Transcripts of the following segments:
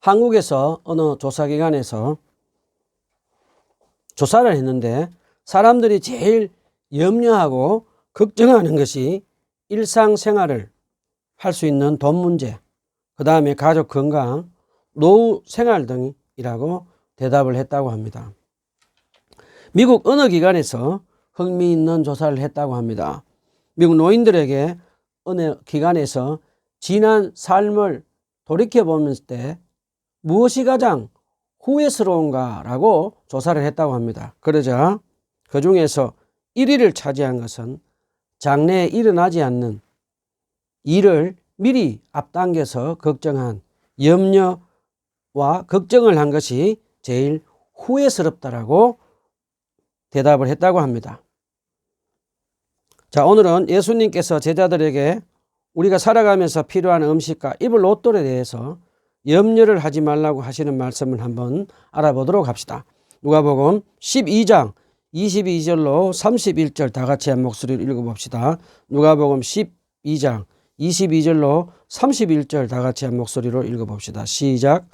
한국에서 어느 조사기관에서 조사를 했는데 사람들이 제일 염려하고 걱정하는 것이 일상생활을 할 수 있는 돈 문제, 그 다음에 가족 건강, 노후 생활 등이라고 대답을 했다고 합니다. 미국 어느 기관에서 흥미있는 조사를 했다고 합니다. 미국 노인들에게 어느 기관에서 지난 삶을 돌이켜보면서 때 무엇이 가장 후회스러운가라고 조사를 했다고 합니다. 그러자 그 중에서 1위를 차지한 것은 장래에 일어나지 않는 일을 미리 앞당겨서 걱정한 염려와 걱정을 한 것이 제일 후회스럽다라고 대답을 했다고 합니다. 자, 오늘은 예수님께서 제자들에게 우리가 살아가면서 필요한 음식과 입을 옷돌에 대해서 염려를 하지 말라고 하시는 말씀을 한번 알아보도록 합시다. 누가복음 12장 22절로 31절 다 같이 한 목소리로 읽어봅시다. 누가복음 12장 22절로 31절 다 같이 한 목소리로 읽어봅시다. 시작.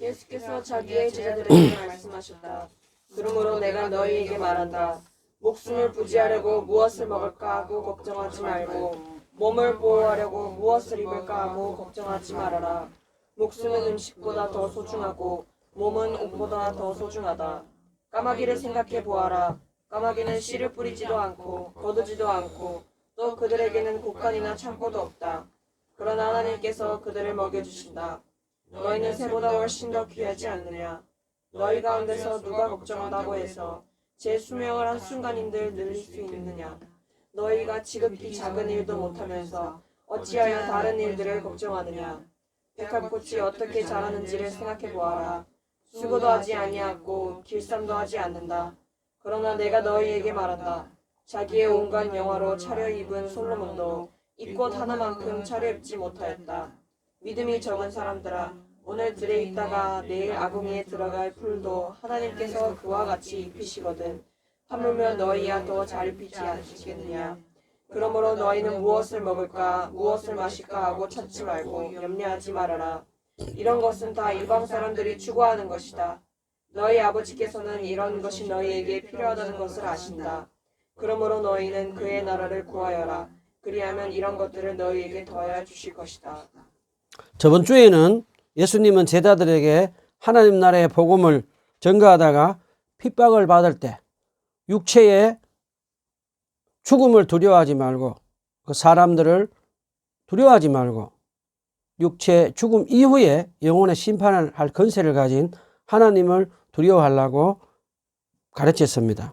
예수께서 자기의 제자들에게 말씀하셨다. 그러므로 내가 너희에게 말한다. 목숨을 부지하려고 무엇을 먹을까 하고 걱정하지 말고 몸을 보호하려고 무엇을 입을까 하고 걱정하지 말아라. 목숨은 음식보다 더 소중하고 몸은 옷보다 더 소중하다. 까마귀를 생각해 보아라. 까마귀는 씨를 뿌리지도 않고 거두지도 않고 또 그들에게는 곡간이나 창고도 없다. 그러나 하나님께서 그들을 먹여주신다. 너희는 새보다 훨씬 더 귀하지 않느냐? 너희 가운데서 누가 걱정한다고 해서 제 수명을 한 순간인들 늘릴 수 있느냐? 너희가 지극히 작은 일도 못하면서 어찌하여 다른 일들을 걱정하느냐? 백합꽃이 어떻게 자라는지를 생각해 보아라. 수고도 하지 아니하고 길쌈도 하지 않는다. 그러나 내가 너희에게 말한다. 자기의 온갖 영화로 차려입은 솔로몬도 이꽃 하나만큼 차려입지 못하였다. 믿음이 적은 사람들아 오늘 들에 있다가 내일 아궁이에 들어갈 풀도 하나님께서 그와 같이 입히시거든. 하물며 너희야 더 잘 입히지 않으시겠느냐? 그러므로 너희는 무엇을 먹을까? 무엇을 마실까? 하고 찾지 말고 염려하지 말아라. 이런 것은 다 이방 사람들이 추구하는 것이다. 너희 아버지께서는 이런 것이 너희에게 필요하다는 것을 아신다. 그러므로 너희는 그의 나라를 구하여라. 그리하면 이런 것들을 너희에게 더하여 주실 것이다. 저번 주에는 예수님은 제자들에게 하나님 나라의 복음을 전가하다가 핍박을 받을 때 육체의 죽음을 두려워하지 말고 그 사람들을 두려워하지 말고 육체 죽음 이후에 영혼의 심판을 할 권세를 가진 하나님을 두려워하려고 가르쳤습니다.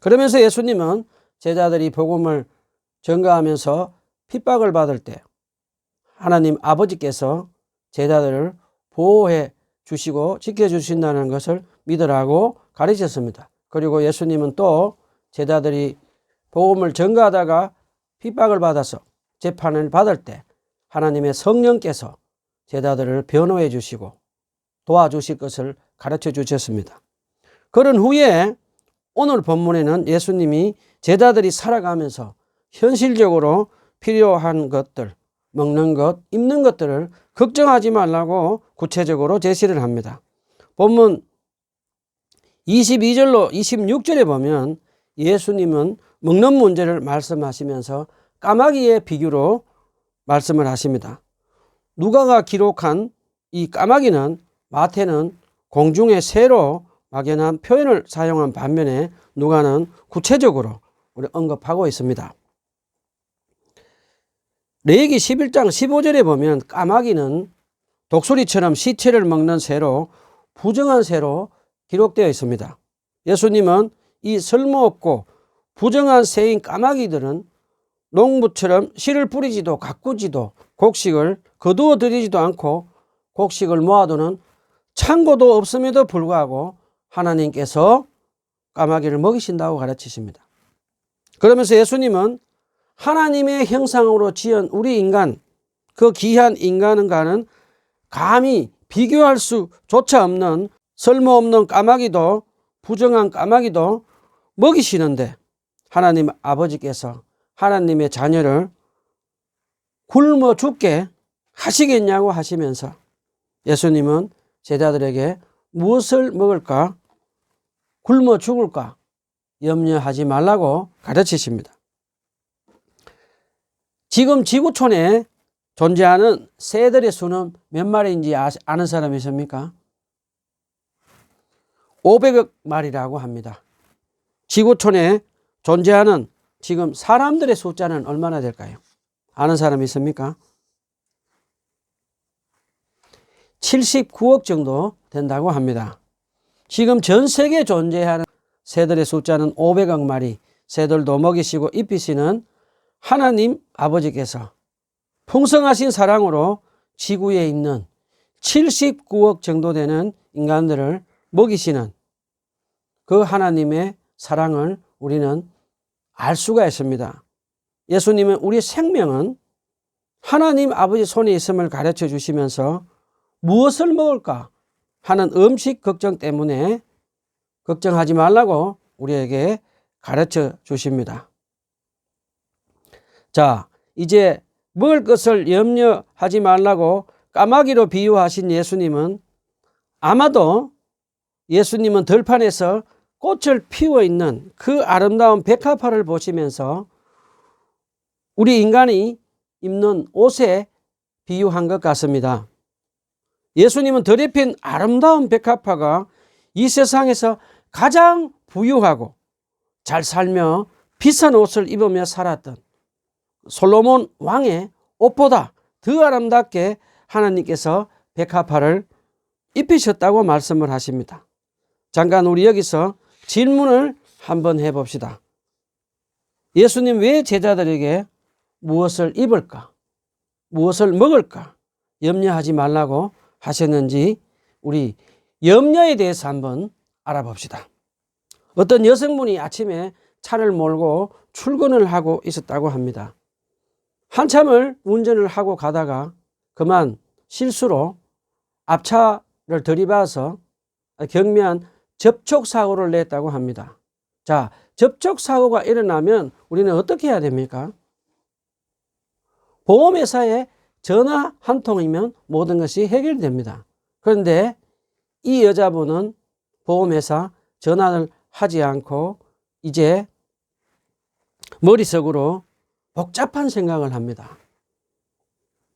그러면서 예수님은 제자들이 복음을 전가하면서 핍박을 받을 때 하나님 아버지께서 제자들을 보호해 주시고 지켜주신다는 것을 믿으라고 가르쳤습니다. 그리고 예수님은 또 제자들이 복음을 전가하다가 핍박을 받아서 재판을 받을 때 하나님의 성령께서 제자들을 변호해 주시고 도와주실 것을 가르쳐 주셨습니다. 그런 후에 오늘 본문에는 예수님이 제자들이 살아가면서 현실적으로 필요한 것들, 먹는 것, 입는 것들을 걱정하지 말라고 구체적으로 제시를 합니다. 본문 22절로 26절에 보면 예수님은 먹는 문제를 말씀하시면서 까마귀의 비교로 말씀을 하십니다. 누가가 기록한 이 까마귀는 마태는 공중의 새로 막연한 표현을 사용한 반면에 누가는 구체적으로 우리 언급하고 있습니다. 레이기 11장 15절에 보면 까마귀는 독수리처럼 시체를 먹는 새로 부정한 새로 기록되어 있습니다. 예수님은 이 쓸모없고 부정한 새인 까마귀들은 농부처럼 씨를 뿌리지도 가꾸지도 곡식을 거두어 들이지도 않고 곡식을 모아두는 창고도 없음에도 불구하고 하나님께서 까마귀를 먹이신다고 가르치십니다. 그러면서 예수님은 하나님의 형상으로 지은 우리 인간, 그 귀한 인간과는 감히 비교할 수조차 없는 쓸모없는 까마귀도 부정한 까마귀도 먹이시는데 하나님 아버지께서 하나님의 자녀를 굶어 죽게 하시겠냐고 하시면서 예수님은 제자들에게 무엇을 먹을까? 굶어 죽을까? 염려하지 말라고 가르치십니다. 지금 지구촌에 존재하는 새들의 수는 몇 마리인지 아- 아는 사람이 있습니까? 500억 마리라고 합니다. 지구촌에 존재하는 지금 사람들의 숫자는 얼마나 될까요? 아는 사람 있습니까? 79억 정도 된다고 합니다. 지금 전 세계에 존재하는 새들의 숫자는 500억 마리, 새들도 먹이시고 입히시는 하나님 아버지께서 풍성하신 사랑으로 지구에 있는 79억 정도 되는 인간들을 먹이시는 그 하나님의 사랑을 우리는 알 수가 있습니다. 예수님은 우리 생명은 하나님 아버지 손에 있음을 가르쳐 주시면서 무엇을 먹을까 하는 음식 걱정 때문에 걱정하지 말라고 우리에게 가르쳐 주십니다. 자, 이제 먹을 것을 염려하지 말라고 까마귀로 비유하신 예수님은 아마도 예수님은 들판에서 꽃을 피워 있는 그 아름다운 백합화를 보시면서 우리 인간이 입는 옷에 비유한 것 같습니다. 예수님은 들에 핀 아름다운 백합화가 이 세상에서 가장 부유하고 잘 살며 비싼 옷을 입으며 살았던 솔로몬 왕의 옷보다 더 아름답게 하나님께서 백합화를 입히셨다고 말씀을 하십니다. 잠깐 우리 여기서 질문을 한번 해봅시다. 예수님 왜 제자들에게 무엇을 입을까? 무엇을 먹을까? 염려하지 말라고 하셨는지 우리 염려에 대해서 한번 알아봅시다. 어떤 여성분이 아침에 차를 몰고 출근을 하고 있었다고 합니다. 한참을 운전을 하고 가다가 그만 실수로 앞차를 들이봐서 경미한 접촉사고를 냈다고 합니다. 자, 접촉사고가 일어나면 우리는 어떻게 해야 됩니까? 보험회사에 전화 한 통이면 모든 것이 해결됩니다. 그런데 이 여자분은 보험회사 전화를 하지 않고 이제 머릿속으로 복잡한 생각을 합니다.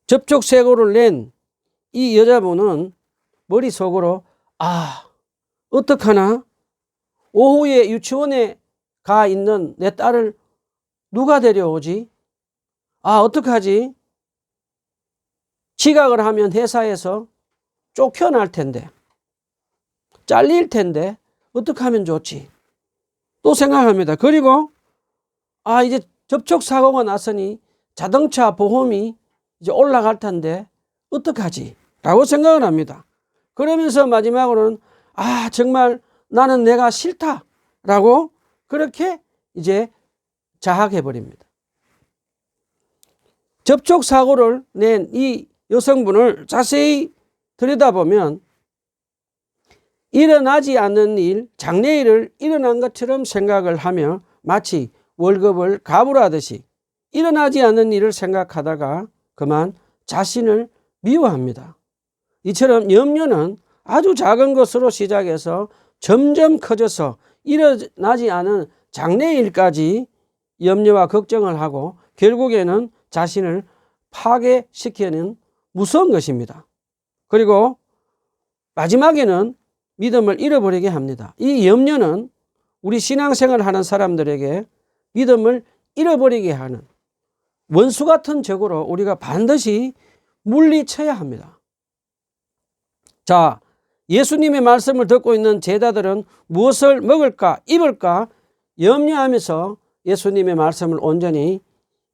접촉사고를 낸 이 여자분은 머릿속으로 아, 어떡하나? 오후에 유치원에 가 있는 내 딸을 누가 데려오지? 아, 어떡하지? 지각을 하면 회사에서 쫓겨날 텐데, 잘릴 텐데, 어떻게 하면 좋지? 또 생각합니다. 그리고, 아, 이제 접촉 사고가 났으니 자동차 보험이 이제 올라갈 텐데, 어떡하지? 라고 생각을 합니다. 그러면서 마지막으로는, 아, 정말 나는 내가 싫다. 라고 그렇게 이제 자학해 버립니다. 접촉 사고를 낸 이 여성분을 자세히 들여다보면 일어나지 않는 일, 장래일을 일어난 것처럼 생각을 하며 마치 월급을 가불하듯이 일어나지 않는 일을 생각하다가 그만 자신을 미워합니다. 이처럼 염려는 아주 작은 것으로 시작해서 점점 커져서 일어나지 않은 장래일까지 염려와 걱정을 하고 결국에는 자신을 파괴시키는 무서운 것입니다. 그리고 마지막에는 믿음을 잃어버리게 합니다. 이 염려는 우리 신앙생활을 하는 사람들에게 믿음을 잃어버리게 하는 원수 같은 적으로 우리가 반드시 물리쳐야 합니다. 자, 예수님의 말씀을 듣고 있는 제자들은 무엇을 먹을까, 입을까 염려하면서 예수님의 말씀을 온전히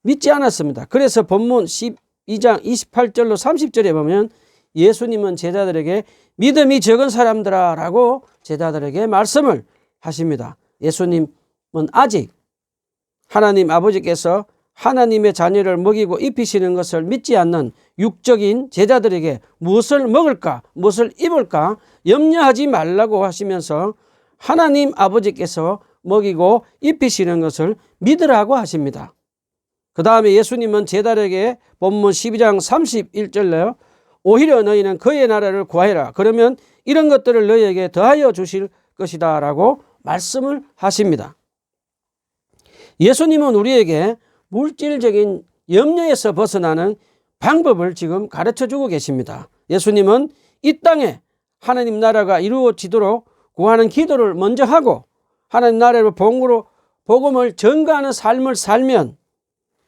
믿지 않았습니다. 그래서 본문 12장 28절로 30절에 보면 예수님은 제자들에게 믿음이 적은 사람들아 라고 제자들에게 말씀을 하십니다. 예수님은 아직 하나님 아버지께서 하나님의 자녀를 먹이고 입히시는 것을 믿지 않는 육적인 제자들에게 무엇을 먹을까, 무엇을 입을까 염려하지 말라고 하시면서 하나님 아버지께서 먹이고 입히시는 것을 믿으라고 하십니다. 그 다음에 예수님은 제자에게 본문 12장 31절에요. 오히려 너희는 그의 나라를 구하여라. 그러면 이런 것들을 너희에게 더하여 주실 것이다. 라고 말씀을 하십니다. 예수님은 우리에게 물질적인 염려에서 벗어나는 방법을 지금 가르쳐 주고 계십니다. 예수님은 이 땅에 하나님 나라가 이루어지도록 구하는 기도를 먼저 하고 하나님 나라를 봉으로 복음을 전가하는 삶을 살면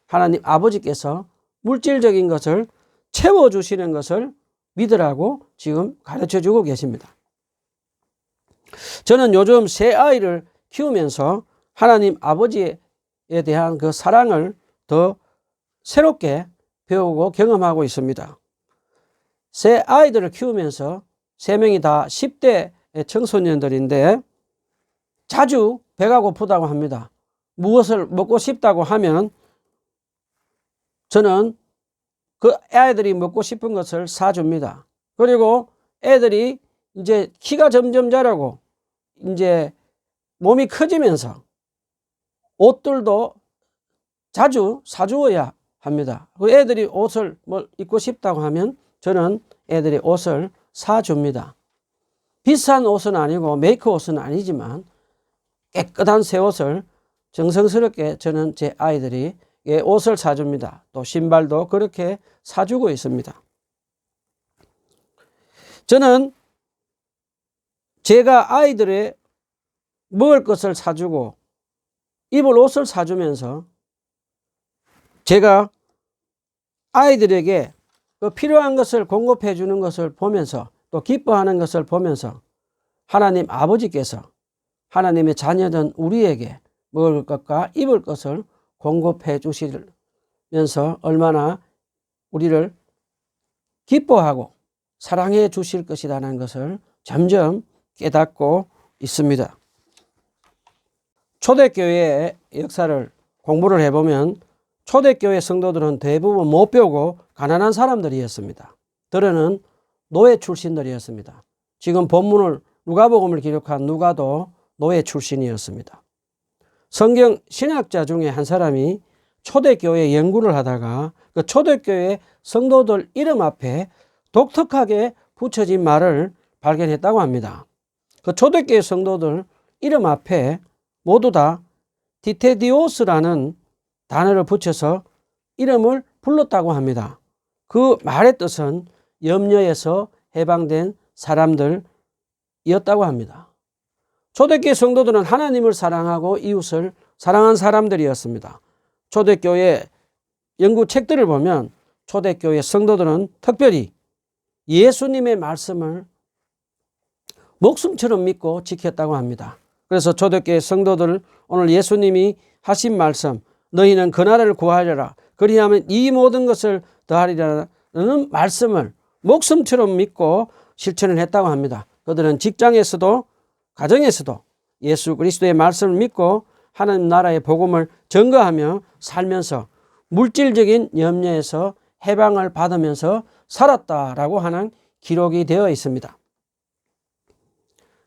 하나님 아버지께서 물질적인 것을 채워 주시는 것을 믿으라고 지금 가르쳐 주고 계십니다. 저는 요즘 새 아이를 키우면서 하나님 아버지에 대한 그 사랑을 더 새롭게 배우고 경험하고 있습니다. 새 아이들을 키우면서 세 명이 다 10대 청소년들인데 자주 배가 고프다고 합니다. 무엇을 먹고 싶다고 하면 저는 그 아이들이 먹고 싶은 것을 사줍니다. 그리고 애들이 이제 키가 점점 자라고 이제 몸이 커지면서 옷들도 자주 사주어야 합니다. 그 애들이 옷을 뭐 입고 싶다고 하면 저는 애들이 옷을 사줍니다. 비싼 옷은 아니고 메이크 옷은 아니지만 깨끗한 새 옷을 정성스럽게 저는 제 아이들이 예, 옷을 사줍니다. 또 신발도 그렇게 사주고 있습니다. 저는 제가 아이들의 먹을 것을 사주고 입을 옷을 사주면서 제가 아이들에게 그 필요한 것을 공급해 주는 것을 보면서 또 기뻐하는 것을 보면서 하나님 아버지께서 하나님의 자녀된 우리에게 먹을 것과 입을 것을 공급해 주시면서 얼마나 우리를 기뻐하고 사랑해 주실 것이라는 것을 점점 깨닫고 있습니다. 초대교회의 역사를 공부를 해보면 초대교회 성도들은 대부분 못 배우고 가난한 사람들이었습니다. 들어는 노예 출신들이었습니다. 지금 본문을 누가복음을 기록한 누가도 노예 출신이었습니다. 성경 신학자 중에 한 사람이 초대교회 연구를 하다가 그 초대교회 성도들 이름 앞에 독특하게 붙여진 말을 발견했다고 합니다. 그 초대교회 성도들 이름 앞에 모두 다 디테디오스라는 단어를 붙여서 이름을 불렀다고 합니다. 그 말의 뜻은 염려에서 해방된 사람들이었다고 합니다. 초대교회 성도들은 하나님을 사랑하고 이웃을 사랑한 사람들이었습니다. 초대교회 연구 책들을 보면 초대교회 성도들은 특별히 예수님의 말씀을 목숨처럼 믿고 지켰다고 합니다. 그래서 초대교회 성도들 오늘 예수님이 하신 말씀 너희는 그 나라를 구하려라 그리하면 이 모든 것을 더하리라는 말씀을 목숨처럼 믿고 실천을 했다고 합니다. 그들은 직장에서도 가정에서도 예수 그리스도의 말씀을 믿고 하나님 나라의 복음을 전거하며 살면서 물질적인 염려에서 해방을 받으면서 살았다라고 하는 기록이 되어 있습니다.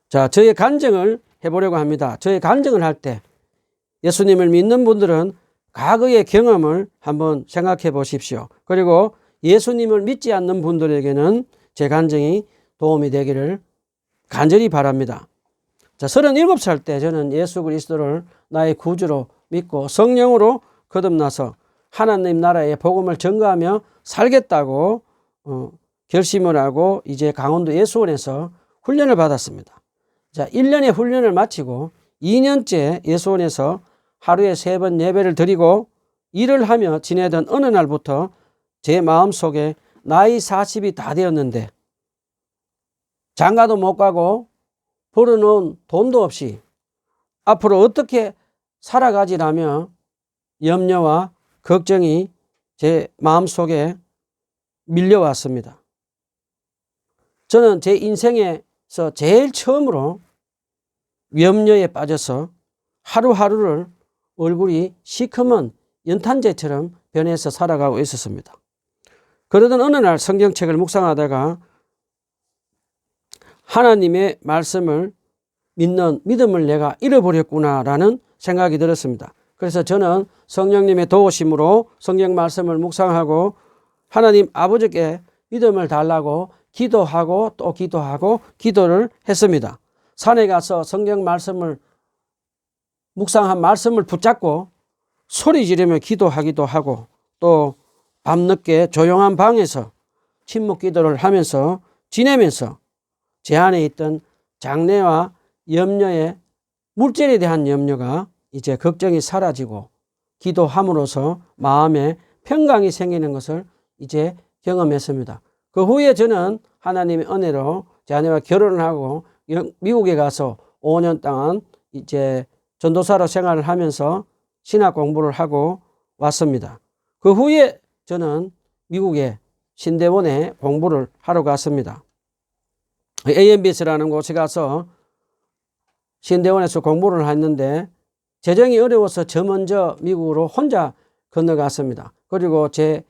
자, 저의 간증을 해보려고 합니다. 저의 간증을 할 때 예수님을 믿는 분들은 과거의 경험을 한번 생각해 보십시오. 그리고 예수님을 믿지 않는 분들에게는 제 간증이 도움이 되기를 간절히 바랍니다. 자, 37살 때 저는 예수 그리스도를 나의 구주로 믿고 성령으로 거듭나서 하나님 나라의 복음을 전가하며 살겠다고 어, 결심을 하고 이제 강원도 예수원에서 훈련을 받았습니다. 자, 1년의 훈련을 마치고 2년째 예수원에서 하루에 세 번 예배를 드리고 일을 하며 지내던 어느 날부터 제 마음속에 나이 40이 다 되었는데 장가도 못 가고 벌어놓은 돈도 없이 앞으로 어떻게 살아가지라며 염려와 걱정이 제 마음속에 밀려왔습니다. 저는 제 인생에서 제일 처음으로 염려에 빠져서 하루하루를 얼굴이 시커먼 연탄재처럼 변해서 살아가고 있었습니다. 그러던 어느 날 성경책을 묵상하다가 하나님의 말씀을 믿는 믿음을 내가 잃어버렸구나라는 생각이 들었습니다. 그래서 저는 성령님의 도우심으로 성경 말씀을 묵상하고 하나님 아버지께 믿음을 달라고 기도하고 또 기도하고 기도를 했습니다. 산에 가서 성경 말씀을 묵상한 말씀을 붙잡고 소리 지르며 기도하기도 하고 또 밤늦게 조용한 방에서 침묵 기도를 하면서 지내면서 제 안에 있던 장래와 염려의 물질에 대한 염려가 이제 걱정이 사라지고 기도함으로써 마음에 평강이 생기는 것을 이제 경험했습니다. 그 후에 저는 하나님의 은혜로 제 아내와 결혼을 하고 영- 미국에 가서 5년 동안 이제 전도사로 생활을 하면서 신학 공부를 하고 왔습니다. 그 후에 저는 미국에 신대원에 공부를 하러 갔습니다. AMBS라는 곳에 가서 신대원에서 공부를 했는데 재정이 어려워서 저 먼저 미국으로 혼자 건너갔습니다. 그리고 제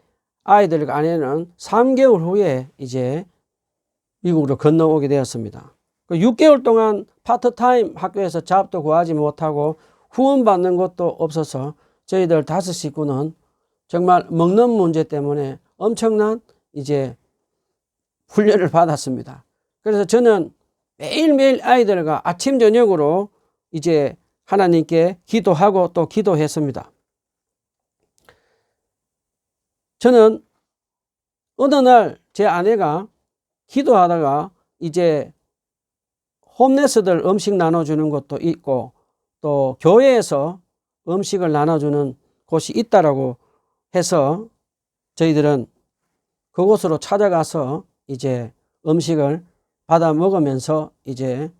아이들 아내는 3개월 후에 이제 미국으로 건너오게 되었습니다. 그 6개월 동안 파트타임 학교에서 잡도 구하지 못하고 후원받는 것도 없어서 저희들 다섯 식구는 정말 먹는 문제 때문에 엄청난 이제 훈련을 받았습니다. 그래서 저는 매일매일 아이들과 아침, 저녁으로 이제 하나님께 기도하고 또 기도했습니다. 저는 어느 날 제 아내가 기도하다가 이제 홈레스들 음식 나눠주는 것도 있고 또 교회에서 음식을 나눠주는 곳이 있다라고 해서 저희들은 그곳으로 찾아가서 이제 음식을 받아 먹으면서 이제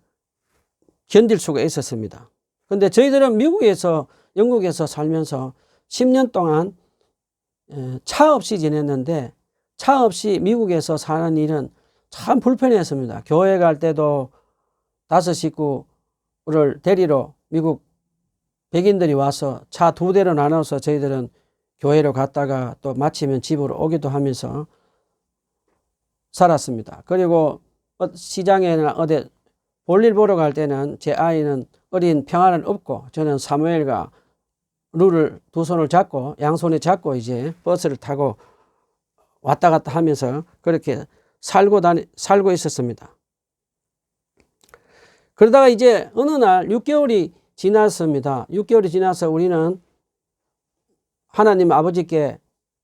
견딜 수가 있었습니다. 근데 저희들은 미국에서 영국에서 살면서 10년 동안 에, 차 없이 지냈는데 차 없이 미국에서 사는 일은 참 불편했습니다. 교회 갈 때도 다섯 식구를 데리러 미국 백인들이 와서 차 두 대로 나눠서 저희들은 교회로 갔다가 또 마치면 집으로 오기도 하면서 살았습니다. 그리고 어- 시장에나 어디 볼일 보러 갈 때는 제 아이는 어린 평화는 없고 저는 사무엘과 룰을 두 손을 잡고 양손에 잡고 이제 버스를 타고 왔다 갔다 하면서 그렇게 살고 다니 살고 있었습니다. 그러다가 이제 어느 날 6개월이 지났습니다. 6개월이 지나서 우리는 하나님 아버지께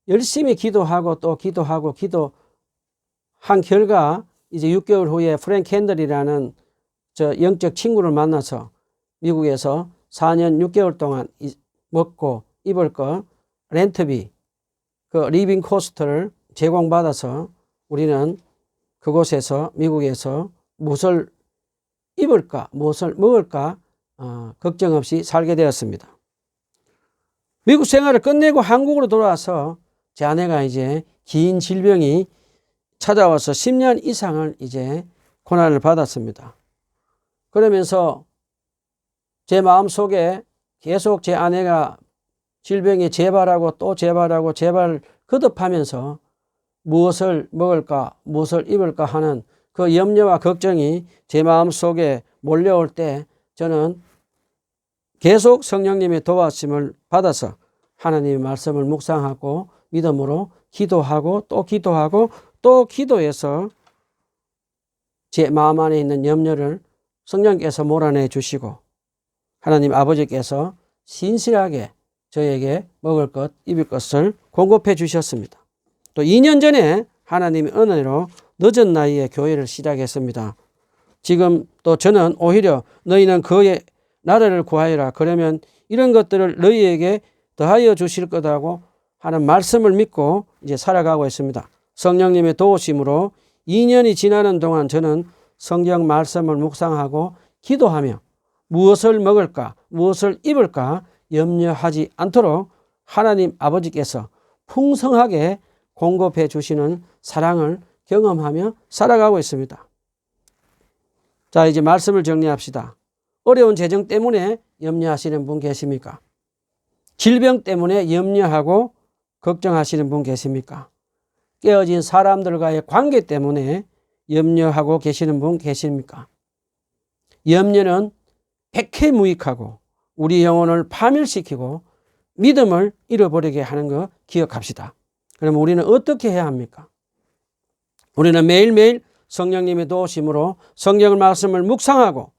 열심히 기도하고 또 기도하고 기도한 결과 이제 6개월 후에 프랭 캔들이라는 저 영적 친구를 만나서 미국에서 4년 6개월 동안 이- 먹고 입을 거 렌트비 그 리빙 코스트를 제공받아서 우리는 그곳에서 미국에서 무엇을 입을까 무엇을 먹을까 어, 걱정 없이 살게 되었습니다. 미국 생활을 끝내고 한국으로 돌아와서 제 아내가 이제 긴 질병이 찾아와서 10년 이상을 이제 고난을 받았습니다. 그러면서 제 마음 속에 계속 제 아내가 질병이 재발하고 또 재발하고 재발 거듭하면서 무엇을 먹을까, 무엇을 입을까 하는 그 염려와 걱정이 제 마음 속에 몰려올 때 저는 계속 성령님의 도와심을 받아서 하나님의 말씀을 묵상하고 믿음으로 기도하고 또 기도하고 또 기도해서 제 마음 안에 있는 염려를 성령께서 몰아내 주시고 하나님 아버지께서 신실하게 저에게 먹을 것, 입을 것을 공급해 주셨습니다. 또 2년 전에 하나님의 은혜로 늦은 나이에 교회를 시작했습니다. 지금 또 저는 오히려 너희는 그의 나라를 구하여라. 그러면 이런 것들을 너희에게 더하여 주실 거다고 하는 말씀을 믿고 이제 살아가고 있습니다. 성령님의 도우심으로 2년이 지나는 동안 저는 성경 말씀을 묵상하고 기도하며 무엇을 먹을까, 무엇을 입을까 염려하지 않도록 하나님 아버지께서 풍성하게 공급해 주시는 사랑을 경험하며 살아가고 있습니다. 자, 이제 말씀을 정리합시다. 어려운 재정 때문에 염려하시는 분 계십니까? 질병 때문에 염려하고 걱정하시는 분 계십니까? 깨어진 사람들과의 관계 때문에 염려하고 계시는 분 계십니까? 염려는 백해무익하고 우리 영혼을 파멸시키고 믿음을 잃어버리게 하는 거 기억합시다. 그러면 우리는 어떻게 해야 합니까? 우리는 매일매일 성령님의 도우심으로 성경을 말씀을 묵상하고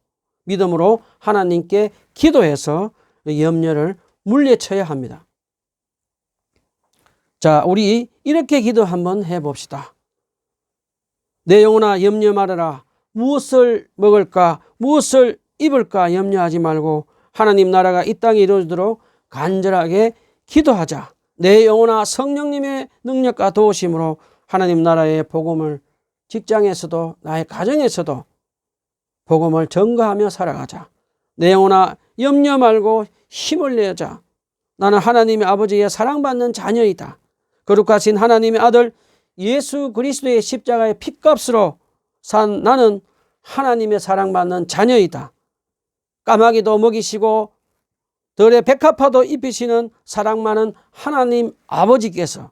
믿음으로 하나님께 기도해서 염려를 물리쳐야 합니다. 자, 우리 이렇게 기도 한번 해 봅시다. 내 영혼아 염려 말아라. 무엇을 먹을까, 무엇을 입을까 염려하지 말고 하나님 나라가 이 땅에 이루어지도록 간절하게 기도하자. 내 영혼아 성령님의 능력과 도우심으로 하나님 나라의 복음을 직장에서도 나의 가정에서도 복음을 전가하며 살아가자. 내 영혼아 염려 말고 힘을 내자. 나는 하나님의 아버지의 사랑받는 자녀이다. 거룩하신 하나님의 아들 예수 그리스도의 십자가의 핏값으로 산 나는 하나님의 사랑받는 자녀이다. 까마귀도 먹이시고 들의 백합화도 입히시는 사랑 많은 하나님 아버지께서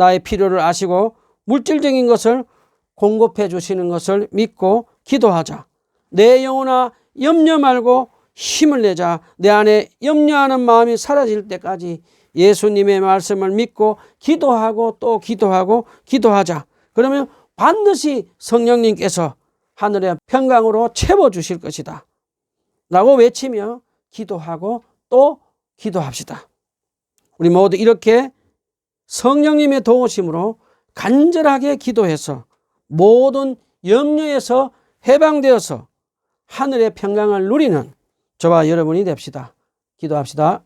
나의 필요를 아시고 물질적인 것을 공급해 주시는 것을 믿고 기도하자. 내 영혼아 염려 말고 힘을 내자. 내 안에 염려하는 마음이 사라질 때까지 예수님의 말씀을 믿고 기도하고 또 기도하고 기도하자. 그러면 반드시 성령님께서 하늘의 평강으로 채워 주실 것이다. 라고 외치며 기도하고 또 기도합시다. 우리 모두 이렇게 성령님의 도우심으로 간절하게 기도해서 모든 염려에서 해방되어서 하늘의 평강을 누리는 저와 여러분이 됩시다. 기도합시다.